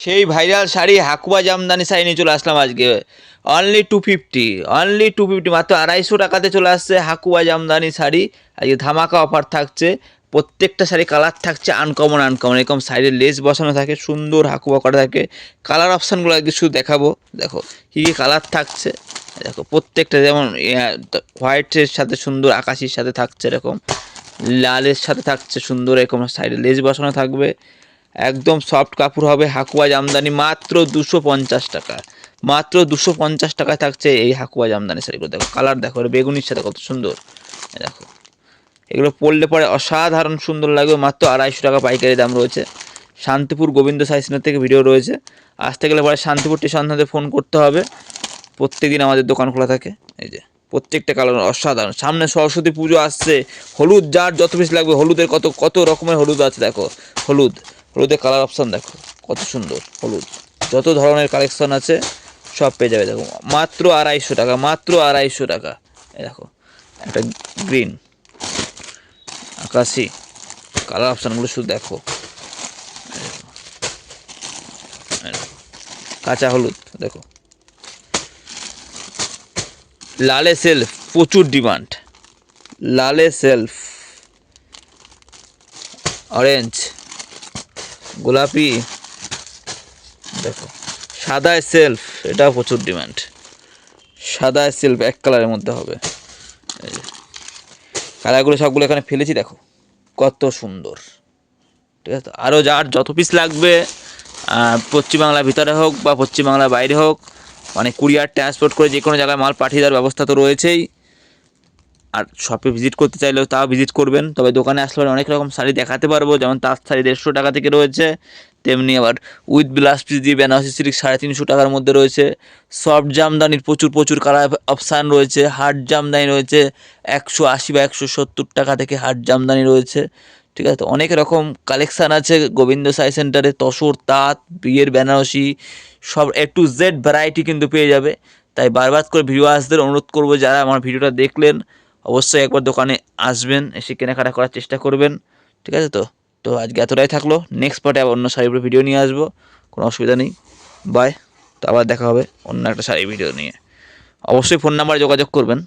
সেই ভাইরাল শাড়ি হাকুয়া জামদানি শাড়ি নিয়ে চলে আসলাম আজকে। Only two fifty only two fifty মাত্র আড়াইশো টাকাতে চলে আসছে হাকুয়া জামদানি শাড়ি। আজকে ধামাকা অফার থাকছে। প্রত্যেকটা শাড়ি কালার থাকছে আনকমন আনকমন এরকম সাইডে লেস বসানো থাকে, সুন্দর হাকুয়া করা থাকে। কালার অপশানগুলো আজকে শুধু দেখাবো। দেখো, কী কী কালার থাকছে। দেখো, প্রত্যেকটা যেমন হোয়াইটের সাথে সুন্দর, আকাশির সাথে থাকছে এরকম। লালের সাথে থাকছে সুন্দর, এরকম সাইডে লেস বসানো থাকবে। একদম সফট কাপড় হবে হাকুয়া জামদানি মাত্র দুশো পঞ্চাশ টাকা। মাত্র দুশো পঞ্চাশ টাকায় থাকছে এই হাকুয়া জামদানি শাড়িগুলো দেখো কালার দেখো বেগুনির সাথে কত সুন্দর। দেখো, এগুলো পরলে পরে অসাধারণ সুন্দর লাগবে। মাত্র আড়াইশো টাকা পাইকারি দাম রয়েছে। শান্তিপুর গোবিন্দ সাইসিনের থেকে ভিডিও রয়েছে। আসতে গেলে পরে শান্তিপুর স্টেশন থেকে ফোন করতে হবে। প্রত্যেক দিন আমাদের দোকান খোলা থাকে। এই যে, প্রত্যেকটা কালার অসাধারণ। সামনে সরস্বতী পুজো আসছে। হলুদ, যার যত বেশি লাগবে, হলুদের কত কত রকমের হলুদ আছে দেখো। হলুদ হলুদের কালার অপশান দেখো, কত সুন্দর, হলুদ। যত ধরনের কালেকশন আছে, সব পেয়ে যাবে। দেখো, মাত্র আড়াইশো টাকা, মাত্র আড়াইশো টাকা। দেখো, একটা গ্রিন আকাশি। কালার অপশানগুলো শুধু দেখো। কাঁচা হলুদ, দেখো। লালে সেলফ প্রচুর ডিমান্ড লালে সেলফ অরেঞ্জ গোলাপি। দেখো, সাদা সেলফ এটা প্রচুর ডিমান্ড সাদায় সেলফ এক কালারের মধ্যে হবে। কালারগুলো সবগুলো এখানে ফেলেছি, দেখো, কত সুন্দর। ঠিক আছে আরও যার যত পিস লাগবে পশ্চিমবাংলার ভিতরে হোক বা পশ্চিমবাংলার বাইরে হোক মানে কুরিয়ার ট্রান্সপোর্ট করে যে কোনো জায়গায় মাল পাঠিয়ে দেওয়ার ব্যবস্থা তো রয়েছেই। আর শপে ভিজিট করতে চাইলেও তাও ভিজিট করবেন। তবে দোকানে আসলে অনেক রকম শাড়ি দেখাতে পারব, যেমন তার শাড়ি দেড়শো টাকা থেকে রয়েছে, তেমনি আবার উইথ ব্লাউজ পিস দিয়ে বেনারসি সিল্ক সাড়ে তিনশো টাকার মধ্যে রয়েছে সফট জামদানির প্রচুর প্রচুর কালার অপশান রয়েছে হার্ড জামদানি রয়েছে, একশো আশি বা একশো সত্তর টাকা থেকে হার্ড জামদানি রয়েছে, ঠিক আছে? অনেক রকম কালেকশান আছে গোবিন্দ সাই সেন্টারে তসর, তাঁত, বিয়ের বেনারসি, সব এ টু জেড ভ্যারাইটি কিন্তু পেয়ে যাবে। তাই বারবার করে ভিউয়ার্সদের অনুরোধ করব, যারা আমার ভিডিওটা দেখলেন অবশ্যই একবার দোকানে আসবেন, এসে কেনাকাটা করার চেষ্টা করবেন, ঠিক আছে তো? তো আজকে এতটাই থাকল। নেক্সট পার্টে আবার অন্য শাড়ির ভিডিও নিয়ে আসব, কোনো অসুবিধা নেই। বাই তো আবার দেখা হবে অন্য একটা শাড়ি ভিডিও নিয়ে। অবশ্যই ফোন নাম্বারে যোগাযোগ করবেন।